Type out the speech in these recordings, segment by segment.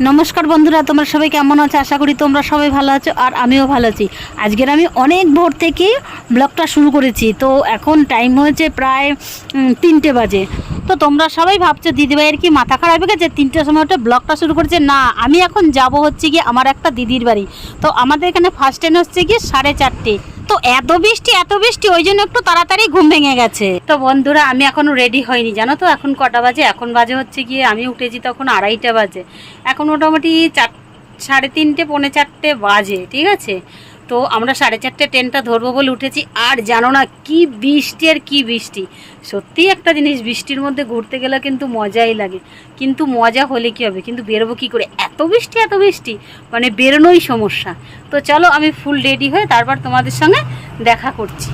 নমস্কার বন্ধুরা, তোমরা সবাই কেমন আছো? আশা করি তোমরা সবাই ভালো আছো আর আমিও ভালো আছি। আজকের আমি অনেক ভোর থেকে ব্লগটা শুরু করেছি। তো এখন টাইম হয়েছে প্রায় তিনটে বাজে। তো তোমরা সবাই ভাবছ, দিদিভাইয়ের কি মাথা খারাপ হয়ে গেছে? তিনটের সময় ওটা ব্লগটা শুরু করেছে। না, আমি এখন যাব হচ্ছে কি আমার একটা দিদির বাড়ি। তো আমাদের এখানে ফার্স্ট ট্রেন হচ্ছে কি সাড়ে চারটে। তো এত বৃষ্টি এত বৃষ্টি, ওই জন্য একটু তাড়াতাড়ি ঘুম ভেঙে গেছে। তো বন্ধুরা, আমি এখনও রেডি হয়নি, জানো তো? এখন কটা বাজে? এখন বাজে হচ্ছে গিয়ে আমি উঠেছি তখন আড়াইটা বাজে। এখন মোটামুটি চার, সাড়ে তিনটে, পৌনে চারটে বাজে, ঠিক আছে? তো আমরা সাড়ে চারটে ট্রেনটা ধরবো বলে উঠেছি। আর জানো না, কি বৃষ্টি আর কি বৃষ্টি। সত্যিই একটা জিনিস, বৃষ্টির মধ্যে ঘুরতে গেলে কিন্তু মজাই লাগে। কিন্তু মজা হলে কি হবে? কিন্তু বেরোবো কি করে? এত বৃষ্টি এত বৃষ্টি। মানে বেরোনোই সমস্যা। তো চলো আমি ফুল রেডি হয়ে তারপর তোমাদের সঙ্গে দেখা করছি।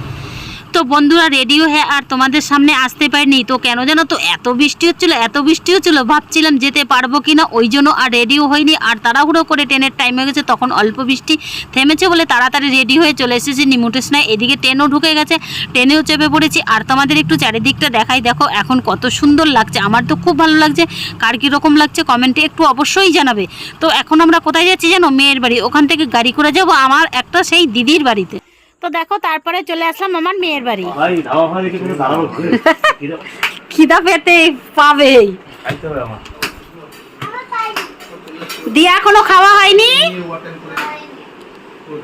তো বন্ধুরা রেডিও হ্যাঁ আর তোমাদের সামনে আসতে পারিনি। তো কেন জানো তো, এত বৃষ্টি হচ্ছিল, এত বৃষ্টি হচ্ছিল, ভাবছিলাম যেতে পারব কি না ওই জন্য আর রেডিও হয়নি। আর তাড়াহুড়ো করে ট্রেনের টাইম হয়ে গেছে, তখন অল্প বৃষ্টি থেমেছে বলে তাড়াতাড়ি রেডি হয়ে চলে এসেছি নিমুটেশনায় এদিকে ট্রেনও ঢুকে গেছে ট্রেনেও চেপে পড়েছি। আর তোমাদের একটু চারিদিকটা দেখাই, দেখো এখন কত সুন্দর লাগছে। আমার তো খুব ভালো লাগছে, কার কীরকম লাগছে কমেন্টে একটু অবশ্যই জানাবে। তো এখন আমরা কোথায় যাচ্ছি জানো, মেয়ের বাড়ি? ওখান থেকে গাড়ি করে যাব, আমার একটা সেই দিদির বাড়িতে। তো দেখো তারপরে চলে আসলাম আমার মেয়ের বাড়ি। খিদা পেতে পাবেই। দিয়া এখনও খাওয়া হয়নি?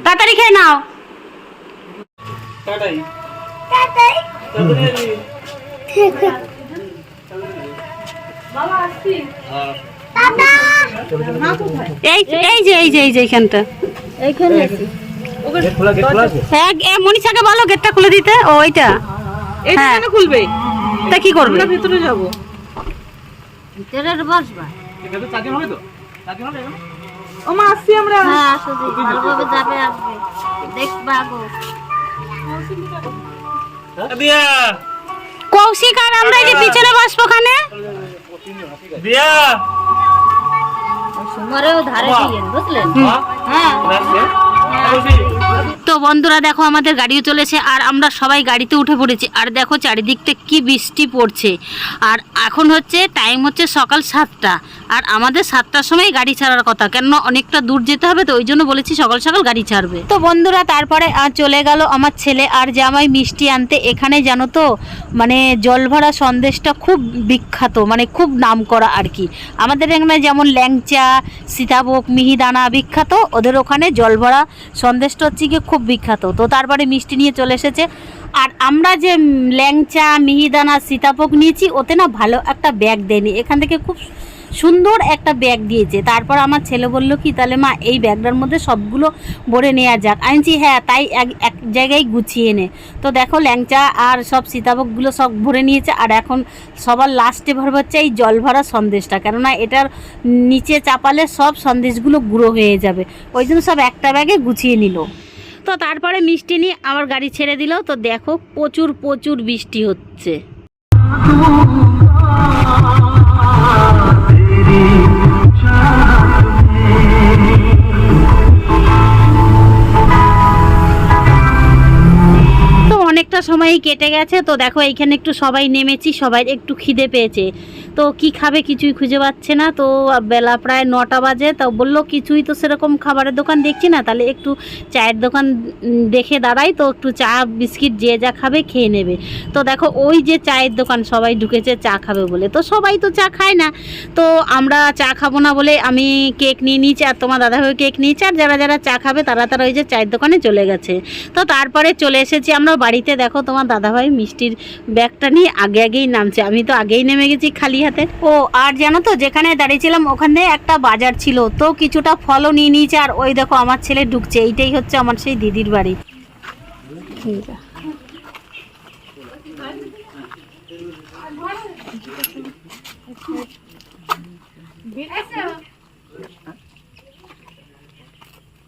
তাড়াতাড়ি খেয়ে নাও। টাটাই এই এই যে এই যে এই যে এইখানটা। আছে। হ্যাঁ এ, মনীষাকে বলো গেটটা খুলে দিতে ও ওইটা। এটা হ্যাঁ। কেন খুলবে? তা কি করবে? আমরা ভিতরে যাব। ভিতরে বসবা এখানে চারজন হবে তো? চারজন হবে ও মা আসছি আমরা। হ্যাঁ আসলে ভালোভাবে যাবে আসবে। দেখবা গো। দিয়া কৌশিক আর আমরা যে পিছনে বসবো ওখানে? দিয়া সুমারেও ধারে দিলেন বুঝলেন হ্যাঁ? তো বন্ধুরা দেখো, আমাদের গাড়িও চলেছে আর আমরা সবাই গাড়িতে উঠে পড়েছি। আর দেখো চারিদিকটা কি বৃষ্টি পড়ছে। আর এখন হচ্ছে টাইম হচ্ছে সকাল সাতটা। আর আমাদের সাতটার সময় গাড়ি ছাড়ার কথা, কেননা অনেকটা দূর যেতে হবে, তো ওই জন্য বলেছি সকাল সকাল গাড়ি ছাড়বে। তো বন্ধুরা, তারপরে চলে গেল আমার ছেলে আর জামাই মিষ্টি আনতে। এখানে জানো তো মানে জলভরা সন্দেশটা খুব বিখ্যাত মানে খুব নাম করা আর কি। আমাদের এখানে যেমন ল্যাংচা, সীতাভোগ, মিহিদানা বিখ্যাত, ওদের ওখানে জলভরা সন্দেশটা হচ্ছে গিয়ে খুব বিখ্যাত। তো তারপরে মিষ্টি নিয়ে চলে এসেছে। আর আমরা যে ল্যাংচা, মিহিদানা, সীতাভোগ নিয়েছি, ওতে না ভালো একটা ব্যাগ দেয়নি। এখান থেকে খুব সুন্দর একটা ব্যাগ দিয়েছে। তারপর আমার ছেলে বলল, কি তাহলে মা, এই ব্যাগটার মধ্যে সবগুলো ভরে নেওয়া যাক। আনছি হ্যাঁ তাই এক এক জায়গায় গুছিয়ে নে। তো দেখো, ল্যাংচা আর সব সীতাভোগগুলো সব ভরে নিয়েছে। আর এখন সবার লাস্টে ভরবে হচ্ছে এই জল ভরা সন্দেশটা। কেননা এটার নিচে চাপালে সব সন্দেশগুলো গুঁড়ো হয়ে যাবে। ওই জন্য সব একটা ব্যাগে গুছিয়ে নিল। তো তারপরে মিষ্টি নিয়ে আমার গাড়ি ছেড়ে দিল। তো দেখো, প্রচুর প্রচুর বৃষ্টি হচ্ছে। সময়ই কেটে গেছে, তো দেখো এইখানে একটু সবাই নেমেছি, সবাই একটু খিদে পেয়েছে। তো কি খাবে কিছুই খুঁজে পাচ্ছে না, তো বেলা প্রায় নটা বাজে, তো বলল কিছুই তো সেরকম খাবারের দোকান দেখছি না, তাহলে একটু চায়ের দোকান দেখে দাঁড়াই, তো একটু চা, বিস্কিট যে যা খাবে খেয়ে নেবে। তো দেখো ওই যে চায়ের দোকান, সবাই ঢুকেছে চা খাবে বলে, তো সবাই তো চা খায় না। তো আমরা চা খাব না বলে আমি কেক নিয়ে নিয়েছি, আর তোমার দাদাভাই কেক নিয়েছে, আর যারা যারা চা খাবে তারা তারা ওই যে চায়ের দোকানে চলে গেছে। তো তারপরে চলে এসেছি আমরা বাড়িতে, দেখো তোমার দাদাভাই মিষ্টির ব্যাগটা নিয়ে আগে আগেই নামছে। আমি তো আগেই নেমে গেছি খালি হাতে। ও আর জানো তো যেখানে দাঁড়িয়েছিলাম ওখানে একটা বাজার ছিল তো কিছুটা ফলও নিয়ে নিয়েছে আর ওই দেখো আমার ছেলে ঢুকছে এইটাই হচ্ছে আমার সেই দিদির বাড়ি।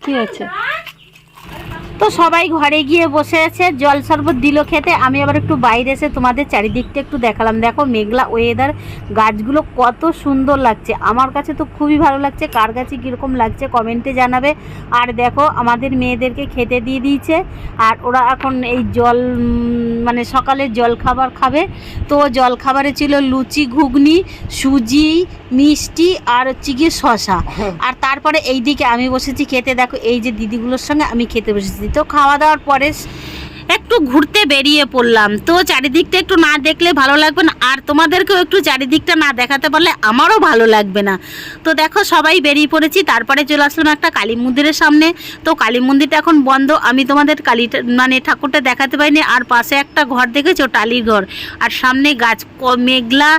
কি হচ্ছে তো সবাই ঘরে গিয়ে বসে আছে জল শরবত দিল খেতে। আমি আবার একটু বাইরে এসে তোমাদের চারিদিকটা একটু দেখালাম। দেখো মেঘলা ওয়েদার গাছগুলো কত সুন্দর লাগছে। আমার কাছে তো খুবই ভালো লাগছে। কার কাছে কীরকম লাগছে কমেন্টে জানাবে। আর দেখো আমাদের মেয়েদেরকে খেতে দিয়ে দিয়েছে। আর ওরা এখন এই জল মানে সকালে জল খাবার খাবে। তো জল খাবারে ছিল লুচি ঘুগনি সুজি মিষ্টি আর হচ্ছে গিয়ে শশা আর তারপরে এই দিকে আমি বসেছি খেতে। দেখো এই যে দিদিগুলোর সঙ্গে আমি খেতে বসেছি। তো খাওয়া দাওয়ার পরে একটু ঘুরতে বেরিয়ে পড়লাম। তো চারিদিকটা একটু না দেখলে ভালো লাগবে না, আর তোমাদেরকেও একটু চারিদিকটা না দেখাতে পারলে আমারও ভালো লাগবে না। তো দেখো, সবাই বেরিয়ে পড়েছি। তারপরে চলে আসলাম একটা কালী মন্দিরের সামনে। তো কালী মন্দিরটা এখন বন্ধ। আমি তোমাদের কালী মানে ঠাকুরটা দেখাতে পারিনি। আর পাশে একটা ঘর দেখেছ? টালির ঘর। আর সামনে গাছ মেঘলা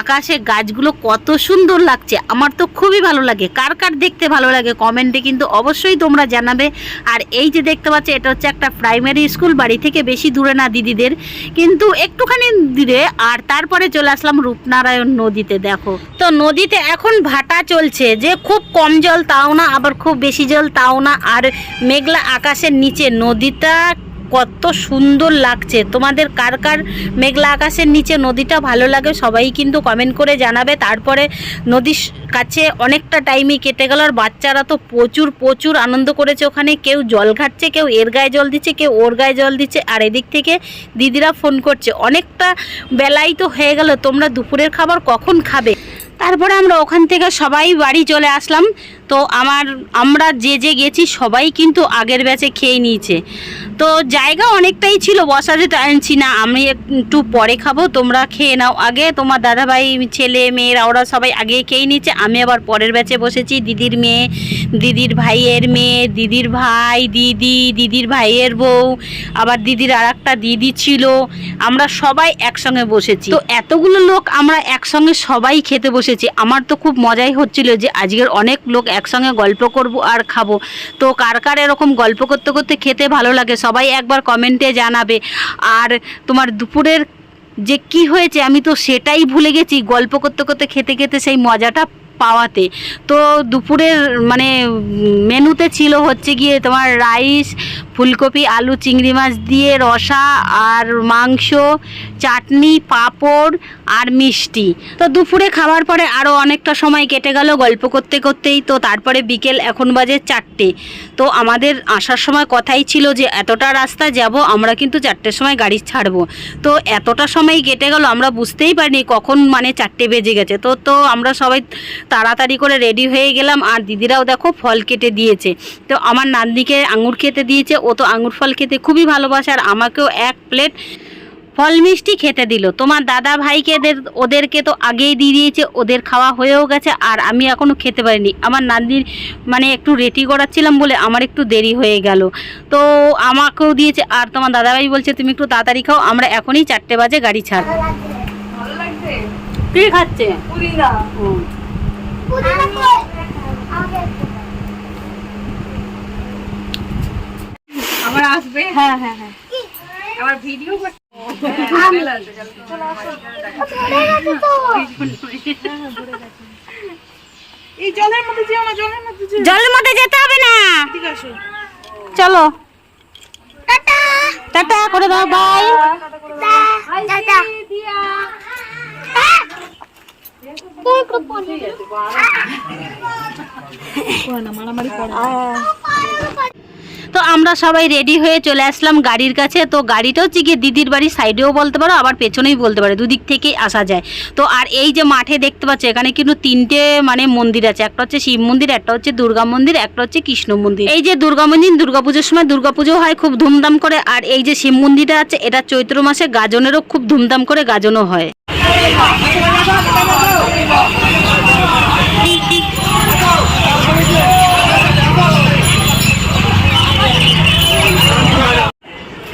আকাশে গাছগুলো কত সুন্দর লাগছে। আমার তো খুবই ভালো লাগে। কার কার দেখতে ভালো লাগে কমেন্টে কিন্তু অবশ্যই তোমরা জানাবে। আর এই যে দেখতে পাচ্ছ, এটা হচ্ছে একটা প্রাইমারি স্কুল বাড়ি থেকে বেশি দূরে না দিদিদের। কিন্তু একটুখানি দূরে, আর তারপরে চলে আসলাম রূপনারায়ণ নদীতে, দেখো। তো নদীতে এখন ভাটা চলছে, যে খুব কম জল তাও না, আবার খুব বেশি জল তাও না, আর মেঘলা আকাশের নিচে নদীটা কত সুন্দর লাগছে। তোমাদের কার কার মেঘলা আকাশের নিচে নদীটা ভালো লাগে সবাই কিন্তু কমেন্ট করে জানাবে। তারপরে নদীর কাছে অনেকটা টাইমই কেটে গেল আর বাচ্চারা তো প্রচুর প্রচুর আনন্দ করেছে ওখানে। কেউ জল ঘাটছে, কেউ এর গায়ে জল দিচ্ছে, কেউ ওর গায়ে জল দিচ্ছে। আর এদিক থেকে দিদিরা ফোন করছে। অনেকটা বেলাই তো হয়ে গেল। তোমরা দুপুরের খাবার কখন খাবে? তারপরে আমরা ওখান থেকে সবাই বাড়ি চলে আসলাম। তো আমার, আমরা যে যে গেছি সবাই কিন্তু আগের ব্যাচে খেয়ে নিয়েছে। তো জায়গা অনেকটাই ছিল বসাতে টানছি না, আমি একটু পরে খাব, তোমরা খেয়ে নাও। আগে তোমার দাদাভাই, ছেলে, মেয়েরা, ওরা সবাই আগে খেয়ে নিয়েছে, আমি আবার পরের ব্যাচে বসেছি। দিদির মেয়ে, দিদির ভাইয়ের মেয়ে, দিদির ভাই, দিদি, দিদির ভাইয়ের বউ, আবার দিদির আর একটা দিদি ছিল, আমরা সবাই একসঙ্গে বসেছি। তো এতগুলো লোক আমরা একসঙ্গে সবাই খেতে বসেছি। আমার তো খুব মজাই হচ্ছিল যে আজকের অনেক লোক একসঙ্গে গল্প করব আর খাব। তো কার কার এরকম গল্প করতে করতে খেতে ভালো লাগে সবাই একবার কমেন্টে জানাবে। আর তোমার দুপুরের যে কি হয়েছে আমি তো সেটাই ভুলে গেছি। গল্প করতে করতে খেতে খেতে সেই মজাটা পাওয়াতে। তো দুপুরের মানে মেনুতে ছিল হচ্ছে গিয়ে তোমার রাইস, ফুলকপি, আলু, চিংড়ি মাছ দিয়ে রসা আর মাংস, চাটনি, পাঁপড় আর মিষ্টি। তো দুপুরে খাওয়ার পরে আরও অনেকটা সময় কেটে গেল গল্প করতে করতেই। তো তারপরে বিকেল এখন বাজে চারটে। তো আমাদের আসার সময় কথাই ছিল যে, এতটা রাস্তা যাব, আমরা কিন্তু চারটের সময় গাড়ি ছাড়বো। তো এতটা সময় কেটে গেল, আমরা বুঝতেই পারিনি কখন মানে চারটে বেজে গেছে। তো তো আমরা সবাই তাড়াতাড়ি করে রেডি হয়ে গেলাম। আর দিদিরাও দেখো ফল কেটে দিয়েছে। তো আমার নাতনিকে আঙুর খেতে দিয়েছে। ও তো আঙুর ফল খেতে খুবই ভালোবাসে আর আমাকেও এক প্লেট ফল মিষ্টি খেতে দিল। তোমার দাদা ভাইকে ওদেরকে তো আগেই দিয়ে দিয়েছে। ওদের খাওয়া হয়েও গেছে আর আমি এখনও খেতে পারিনি। আমার নাতনির মানে একটু রেডি করাচ্ছিলাম বলে আমার একটু দেরি হয়ে গেল। তো আমাকেও দিয়েছে আর তোমার দাদাভাই বলছে তুমি একটু তাড়াতাড়ি খাও আমরা এখনই চারটে বাজে গাড়ি লাগছে? কে খাচ্ছে? আবার আসবে? হ্যাঁ হ্যাঁ হ্যাঁ। আবার ভিডিও এই জলের মধ্যে যেও না জলের মধ্যে জলের মধ্যে যেতে হবে না। ঠিক আছে চলো। টাটা। করে দাও বাই তো আমরা সবাই রেডি হয়ে চলে আসলাম গাড়ির কাছে। তো গাড়িটা হচ্ছে গিয়ে দিদির বাড়ির সাইডেও বলতে পারো, আবার পেছনেই বলতে পারো, দুদিক থেকেই আসা যায়। তো আর এই যে মাঠে দেখতে পাচ্ছ, এখানে কিন্তু তিনটে মানে মন্দির আছে। একটা হচ্ছে শিব মন্দির, একটা হচ্ছে দুর্গা মন্দির, একটা হচ্ছে কৃষ্ণ মন্দির। এই যে দুর্গা মন্দির, দুর্গাপুজোর সময় দুর্গাপুজো হয় খুব ধুমধাম করে, আর এই যে শিব মন্দিরটা আছে, এটা চৈত্র মাসে গাজনেরও খুব ধুমধাম করে গাজনও হয়।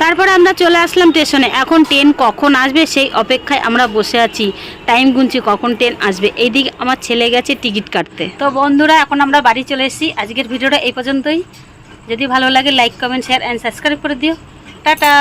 তারপরে আমরা চলে আসলাম স্টেশনে। এখন ট্রেন কখন আসবে সেই অপেক্ষায় আমরা বসে আছি। টাইম গুনছি কখন ট্রেন আসবে। এইদিকে আমার ছেলে গেছে টিকিট কাটতে। তো বন্ধুরা, এখন আমরা বাড়ি চলে এসেছি। আজকের ভিডিওটা এই পর্যন্তই। যদি ভালো লাগে like comment share and subscribe করে দিও। টাটা!